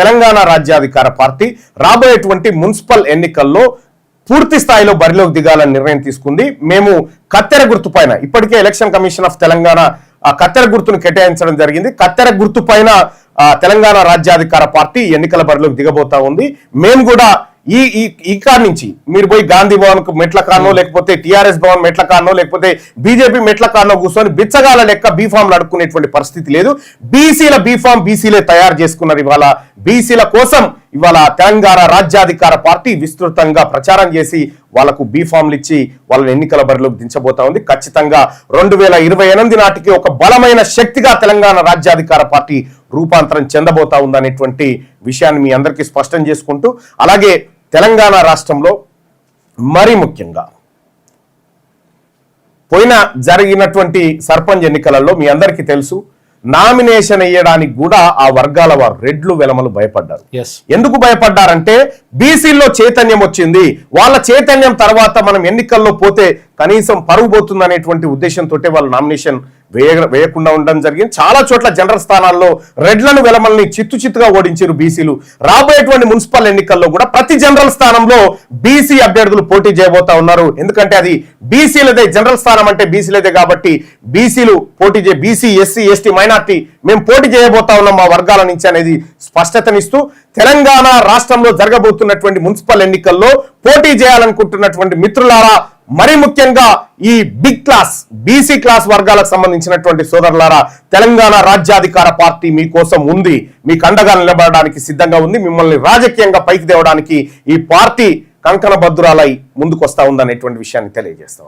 తెలంగాణ రాజ్యాధికార పార్టీ రాబోయేటువంటి మున్సిపల్ ఎన్నికల్లో పూర్తి స్థాయిలో బరిలోకి దిగాలని నిర్ణయం తీసుకుంది. మేము కత్తెర గుర్తు పైన ఇప్పటికే ఎలక్షన్ కమిషన్ ఆఫ్ తెలంగాణ ఆ కత్తెర గుర్తును కేటాయించడం జరిగింది. కత్తెర గుర్తు పైన తెలంగాణ రాజ్యాధికార పార్టీ ఎన్నికల బరిలోకి దిగబోతా ఉంది. మేము కూడా ఈ ఈ కాడ నుంచి మీరు పోయి గాంధీ భవన్ మెట్ల కానో లేకపోతే టిఆర్ఎస్ భవన్ మెట్ల కానో లేకపోతే బీజేపీ మెట్ల కానో కూర్చొని బిచ్చగాల లెక్క బీఫామ్లు అడుక్కునేటువంటి పరిస్థితి లేదు. బీసీల బీఫామ్ బీసీలే తయారు చేసుకున్నారు ఇవాళ బీసీల కోసం ఇవాళ తెలంగాణ రాజ్యాధికార పార్టీ విస్తృతంగా ప్రచారం చేసి వాళ్ళకు బీఫామ్లు ఇచ్చి వాళ్ళని ఎన్నికల బరిలోకి దించబోతా ఉంది. ఖచ్చితంగా రెండు వేల ఇరవై ఎనిమిది నాటికి ఒక బలమైన శక్తిగా తెలంగాణ రాజ్యాధికార పార్టీ రూపాంతరం చెందబోతా ఉందనేటువంటి విషయాన్ని మీ అందరికీ స్పష్టం చేసుకుంటూ అలాగే తెలంగాణ రాష్ట్రంలో మరీ ముఖ్యంగా పోయిన జరిగినటువంటి సర్పంచ్ ఎన్నికలలో మీ అందరికీ తెలుసు నామినేషన్ వేయడానికి కూడా ఆ వర్గాల వారు రెడ్లు వెలమలు భయపడ్డారు. ఎస్ ఎందుకు భయపడ్డారంటే బీసీల్లో చైతన్యం వచ్చింది. వాళ్ళ చైతన్యం తర్వాత మనం ఎన్నికల్లో పోతే కనీసం పరుగు పోతుంది అనేటువంటి ఉద్దేశంతో వాళ్ళు నామినేషన్ వేయ వేయకుండా ఉండడం జరిగింది. చాలా చోట్ల జనరల్ స్థానాల్లో రెడ్లను వెలమల్ని చిత్తు చిత్తుగా ఓడించారు బీసీలు. రాబోయేటువంటి మున్సిపల్ ఎన్నికల్లో కూడా ప్రతి జనరల్ స్థానంలో బీసీ అభ్యర్థులు పోటీ చేయబోతా ఉన్నారు. ఎందుకంటే అది బీసీలదే జనరల్ స్థానం అంటే బీసీలదే కాబట్టి బీసీలు పోటీ చే బీసీ ఎస్సీ ఎస్టీ మైనార్టీ మేము పోటీ చేయబోతా ఉన్నాం మా వర్గాల నుంచి అనేది స్పష్టతనిస్తూ తెలంగాణ రాష్ట్రంలో జరగబోతున్నటువంటి మున్సిపల్ ఎన్నికల్లో పోటీ చేయాలనుకుంటున్నటువంటి మిత్రులారా మరి ముఖ్యంగా ఈ బిగ్ క్లాస్ బీసీ క్లాస్ వర్గాలకు సంబంధించినటువంటి సోదరులారా తెలంగాణ రాజ్యాధికార పార్టీ మీకోసం ఉంది. మీకు అండగా నిలబడడానికి సిద్ధంగా ఉంది. మిమ్మల్ని రాజకీయంగా పైకి తేవడానికి ఈ పార్టీ కంకణ భద్రాలై ఉందనేటువంటి విషయాన్ని తెలియజేస్తా